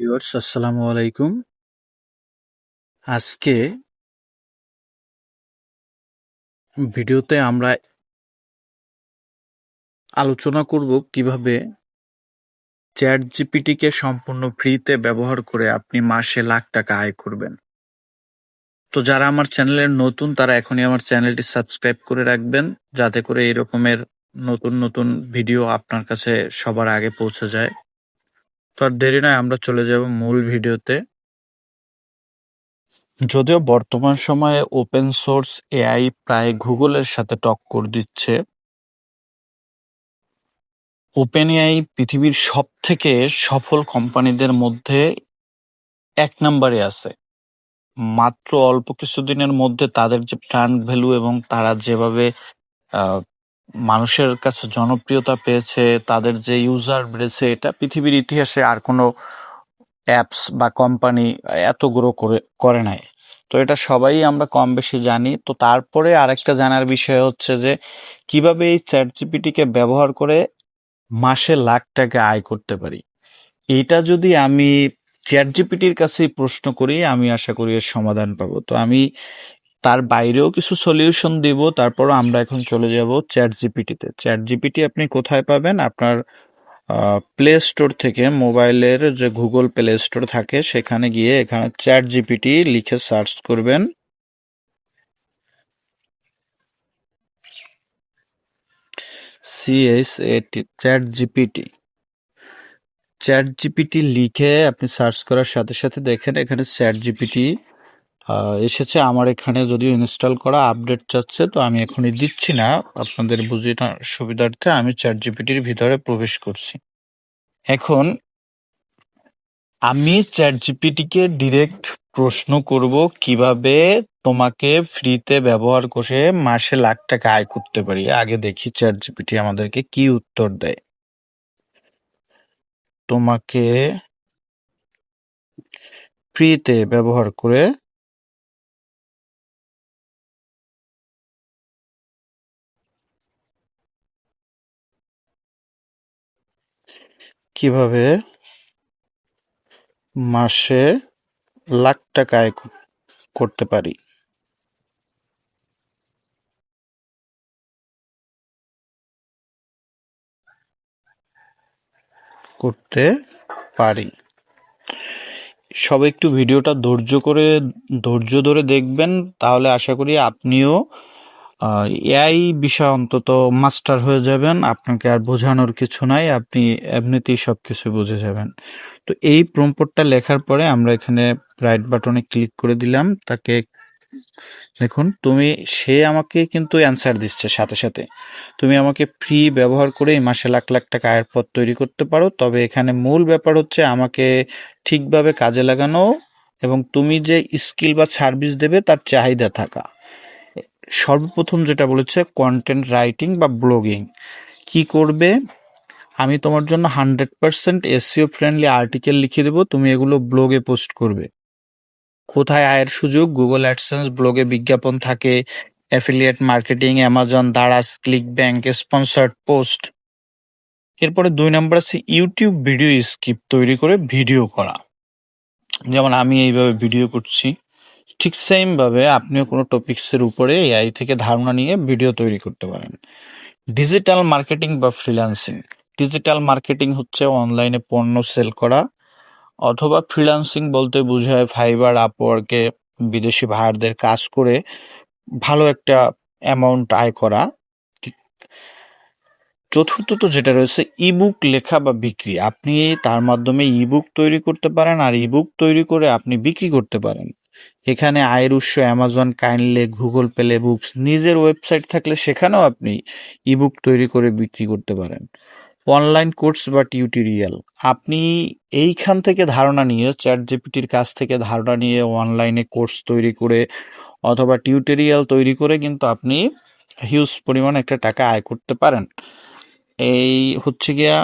Viewers, আসসালামু আলাইকুম। আজকে ভিডিওতে আমরা আলোচনা করব কীভাবে চ্যাট জিপিটিকে সম্পূর্ণ ফ্রিতে ব্যবহার করে আপনি মাসে লাখ টাকা আয় করবেন। তো যারা আমার চ্যানেলের নতুন, তারা এখনই আমার চ্যানেলটি সাবস্ক্রাইব করে রাখবেন, যাতে করে এই রকমের নতুন নতুন ভিডিও আপনার কাছে সবার আগে পৌঁছে যায়। তো আর দেরি নয়, আমরা চলে যাব মূল ভিডিওতে। যদিও বর্তমান সময়ে ওপেন সোর্স এআই প্রায় গুগলের সাথে টক্কর দিচ্ছে ওপেন এআই পৃথিবীর সব থেকে সফল কোম্পানিদের মধ্যে এক নম্বরে আছে। মাত্র অল্প কিছুদিনের মধ্যে তাদের যে ব্র্যান্ড ভ্যালু এবং তারা যেভাবে মানুষের কাছে জনপ্রিয়তা পেয়েছে, তাদের যে ইউজার বেড়েছে, এটা পৃথিবীর ইতিহাসে আর কোনো অ্যাপস বা কোম্পানি এত গ্রো করে করে নাই। তো এটা সবাই আমরা কম বেশি জানি। তো তারপরে আরেকটা জানার বিষয় হচ্ছে যে, কীভাবে এই চ্যাট জিপিটিকে ব্যবহার করে মাসে লাখ টাকা আয় করতে পারি? এটা যদি আমি চ্যাট জিপিটির কাছে প্রশ্ন করি, আমি আশা করি এর সমাধান পাবো। তো আমি তার বাইরেও কিছু সলিউশন দিব, তারপরও আমরা এখন চলে যাব চ্যাট জিপিটিতে চ্যাট জিপিটি আপনি কোথায় পাবেন? আপনার প্লে স্টোর থেকে মোবাইলের যে গুগল প্লে স্টোর থাকে, সেখানে গিয়ে এখানে চ্যাট জিপিটি লিখে সার্চ করবেন। সিএস এটি চ্যাট জিপিটি চ্যাট জিপিটি লিখে আপনি সার্চ করার সাথে সাথে দেখেন এখানে চ্যাট জিপিটি এসেছে আমার এখানে যদিও ইনস্টল করা আপডেট চাচ্ছে, তো আমি এখনই দিচ্ছি না। আপনাদের বুঝে সুবিধার্থে আমি চ্যাট জিপিটির ভিতরে প্রবেশ করছি। এখন আমি চ্যাট জিপিটিকে ডিরেক্ট প্রশ্ন করব, কীভাবে তোমাকে ফ্রিতে ব্যবহার করে মাসে লাখ টাকা আয় করতে পারি? আগে দেখি চ্যাট জিপিটি আমাদেরকে কি উত্তর দেয়। তোমাকে ফ্রিতে ব্যবহার করে কীভাবে মাসে লাখ টাকা আয় করতে পারি? করতে পারি। সবাই একটু ভিডিওটা ধৈর্য করে, ধৈর্য ধরে দেখবেন, তাহলে আশা করি আপনিও এআই বিষয় অন্তত মাস্টার হয়ে যাবেন। আপনাকে আর বোঝানোর কিছু নাই, আপনি এমনিতেই সব কিছু বুঝে যাবেন। তো এই প্রম্পটটা লেখার পরে আমরা এখানে রাইট বাটনে ক্লিক করে দিলাম। তাকে দেখুন, তুমি, সে আমাকে কিন্তু অ্যান্সার দিচ্ছে সাথে সাথে। তুমি আমাকে ফ্রি ব্যবহার করে এই মাসে লাখ লাখ টাকা আয়ের পথ তৈরি করতে পারো। তবে এখানে মূল ব্যাপার হচ্ছে আমাকে ঠিকভাবে কাজে লাগানো এবং তুমি যে স্কিল বা সার্ভিস দেবে, তার চাহিদা থাকা। সর্বপ্রথম যেটা বলেছে কন্টেন্ট রাইটিং বা ব্লগিং কি করবে? আমি তোমার জন্য hundred percent SEO friendly article লিখে দেবো, তুমি এগুলো ব্লগে পোস্ট করবে। কোথায় আয়ের সুযোগ? গুগল অ্যাডসেন্স ব্লগে বিজ্ঞাপন থাকে affiliate marketing Amazon Daraz ClickBank sponsored post এরপরে দুই নম্বর আছে ইউটিউব ভিডিও স্ক্রিপ্ট তৈরি করে ভিডিও করা। যেমন আমি এইভাবে ভিডিও করছি। ঠিক সেমভাবে আপনিও কোনো টপিক্সের উপরে এআই থেকে ধারণা নিয়ে ভিডিও তৈরি করতে পারেন। ডিজিটাল মার্কেটিং বা ফ্রিল্যান্সিং ডিজিটাল মার্কেটিং হচ্ছে অনলাইনে পণ্য সেল করা অথবা ফ্রিল্যান্সিং বলতে বোঝায় ফাইবার আপওয়ার্কে বিদেশি ভাইয়ারদের কাজ করে ভালো একটা অ্যামাউন্ট আয় করা। চতুর্থত যেটা রয়েছে ইবুক লেখা বা বিক্রি। আপনি তার মাধ্যমে ইবুক তৈরি করতে পারেন আর ইবুক তৈরি করে আপনি বিক্রি করতে পারেন। এখানে আয়ের উৎস Amazon Kindle Google Play Books নিজের ওয়েবসাইট থাকলে সেখানেও আপনি ইবুক তৈরি করে বিক্রি করতে পারেন। অনলাইন কোর্স বা টিউটোরিয়াল। আপনি এইখান থেকে ধারণা নিয়ে চ্যাট জিপিটির কাছ থেকে ধারণা নিয়ে অনলাইনে কোর্স তৈরি করে অথবা টিউটোরিয়াল তৈরি করে কিন্তু আপনি হিউজ পরিমাণ একটা টাকা আয় করতে পারেন। এই হচ্ছে গিয়া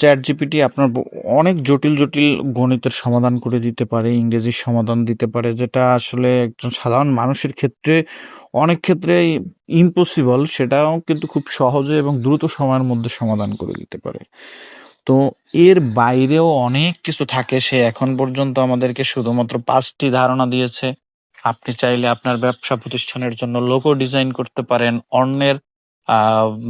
চ্যাট জিপিটি আপনার অনেক জটিল জটিল গণিতের সমাধান করে দিতে পারে, ইংরেজির সমাধান দিতে পারে, যেটা আসলে একজন সাধারণ মানুষের ক্ষেত্রে অনেক ক্ষেত্রে ইম্পসিবল সেটাও কিন্তু খুব সহজে এবং দ্রুত সময়ের মধ্যে সমাধান করে দিতে পারে। তো এর বাইরেও অনেক কিছু থাকে, সে এখন পর্যন্ত আমাদেরকে শুধুমাত্র পাঁচটি ধারণা দিয়েছে। আপনি চাইলে আপনার ব্যবসা প্রতিষ্ঠানের জন্য লোগো ডিজাইন করতে পারেন, অন্যের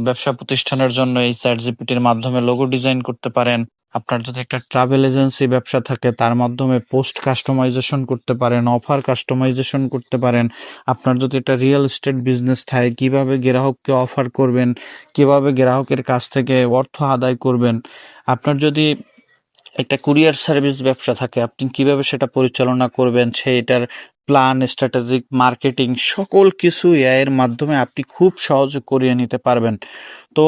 ব্যবসা প্রতিষ্ঠানের জন্য এই চ্যাট জিপিটির মাধ্যমে লোগো ডিজাইন করতে পারেন। আপনার যদি একটা ট্রাভেল এজেন্সি ব্যবসা থাকে, তার মাধ্যমে পোস্ট কাস্টমাইজেশন করতে পারেন অফার কাস্টমাইজেশন করতে পারেন। আপনার যদি একটা রিয়েল এস্টেট বিজনেস থাকে, কীভাবে গ্রাহককে অফার করবেন, কীভাবে গ্রাহকের কাছ থেকে অর্থ আদায় করবেন। আপনার যদি একটা কুরিয়ার সার্ভিস ব্যবসা থাকে, আপনি কীভাবে সেটা পরিচালনা করবেন সেটার প্ল্যান স্ট্র্যাটেজিক মার্কেটিং সকল কিছু এআই এর মাধ্যমে আপনি খুব সহজে করিয়ে নিতে পারবেন। তো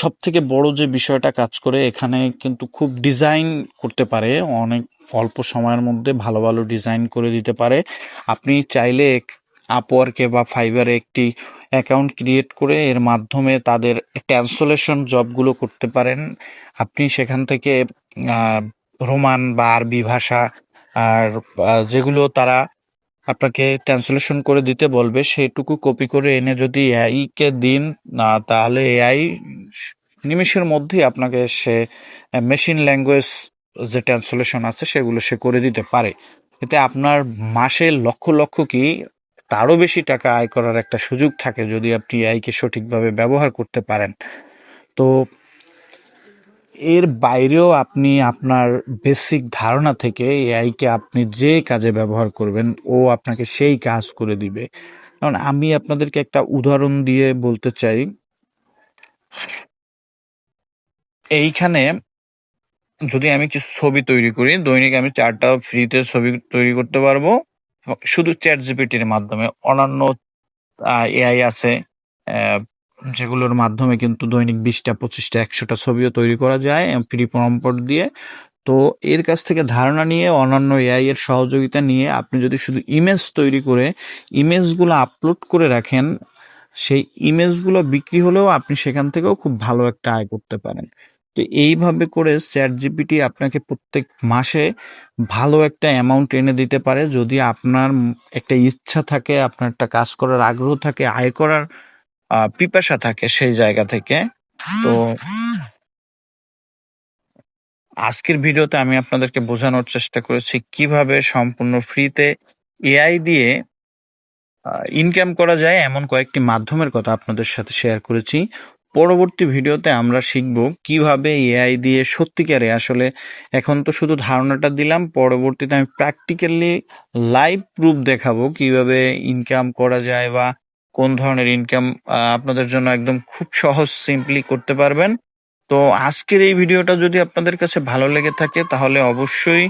সব থেকে বড় যে বিষয়টা কাজ করে, এখানে কিন্তু খুব ডিজাইন করতে পারে, অনেক অল্প সময়ের মধ্যে ভালো ভালো ডিজাইন করে দিতে পারে। আপনি চাইলে আপওয়ার্কে বা ফাইবারে একটি অ্যাকাউন্ট ক্রিয়েট করে এর মাধ্যমে তাদের ক্যান্সেলেশন জবগুলো করতে পারেন। আপনি সেখান থেকে রোমান বা আরবি ভাষা আর যেগুলো তারা আপনাকে ট্রান্সলেশন করে দিতে বলবে সেটুকু কপি করে এনে যদি এআই কে দিন আহ, তাহলে এআই নিমেষের মধ্যেই আপনাকে সে মেশিন ল্যাঙ্গুয়েজ যে ট্রান্সলেশন আছে সেগুলো সে করে দিতে পারে। এতে আপনার মাসে লক্ষ লক্ষ কি তারও বেশি টাকা আয় করার একটা সুযোগ থাকে যদি আপনি এআইকে সঠিকভাবে ব্যবহার করতে পারেন। তো এর বাইরেও আপনি আপনার বেসিক ধারণা থেকে এআইকে আপনি যে কাজে ব্যবহার করবেন, ও আপনাকে সেই কাজ করে দিবে। কারণ আমি আপনাদেরকে একটা উদাহরণ দিয়ে বলতে চাই। এইখানে যদি আমি কিছু ছবি তৈরি করি, দৈনিক আমি চারটা ফ্রিতে ছবি তৈরি করতে পারব। শুধু চ্যাট জিপিটির মাধ্যমে অন্যান্য এআই আছে আহ, যেগুলোর মাধ্যমে কিন্তু দৈনিক বিশটা পঁচিশটা একশোটা ছবিও তৈরি করা যায় ফ্রি প্রম্পট দিয়ে। তো এর কাছ থেকে ধারণা নিয়ে অন্যান্য এআই এর সহযোগিতা নিয়ে আপনি যদি শুধু ইমেজ তৈরি করে ইমেজগুলো আপলোড করে রাখেন সেই ইমেজগুলো বিক্রি হলেও আপনি সেখান থেকেও খুব ভালো একটা আয় করতে পারেন। তো এইভাবে করে চ্যাট জিপিটি আপনাকে প্রত্যেক মাসে ভালো একটা অ্যামাউন্ট এনে দিতে পারে। যদি আপনার একটা ইচ্ছা থাকে আপনার একটা কাজ করার আগ্রহ থাকে আয় করার পিপাসা থাকে সেই জায়গা থেকে। তো আজকের ভিডিওতে আমি আপনাদেরকে বোঝানোর চেষ্টা করেছি কীভাবে সম্পূর্ণ ফ্রিতে এআই দিয়ে ইনকাম করা যায় এমন কয়েকটি মাধ্যমের কথা আপনাদের সাথে শেয়ার করেছি। পরবর্তী ভিডিওতে আমরা শিখব কীভাবে এআই দিয়ে সত্যিকারে আসলে এখন তো শুধু ধারণাটা দিলাম, পরবর্তীতে আমি প্র্যাকটিক্যালি লাইভ প্রুফ দেখাবো কীভাবে ইনকাম করা যায় বা কোন ধরনের ইনকাম আপনাদের জন্য একদম খুব সহজ সিম্পলি করতে পারবেন। তো আজকের এই ভিডিওটা যদি আপনাদের কাছে ভালো লেগে থাকে, তাহলে অবশ্যই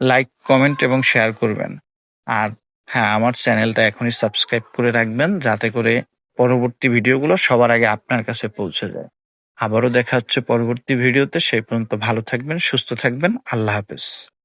লাইক কমেন্ট এবং শেয়ার করবেন। আর হ্যাঁ আমার চ্যানেলটা এখনই সাবস্ক্রাইব করে রাখবেন, যাতে করে পরবর্তী ভিডিওগুলো সবার আগে আপনার কাছে পৌঁছে যায়। আবারও দেখা হচ্ছে পরবর্তী ভিডিওতে সেই পর্যন্ত ভালো থাকবেন, সুস্থ থাকবেন, আল্লাহ হাফেজ।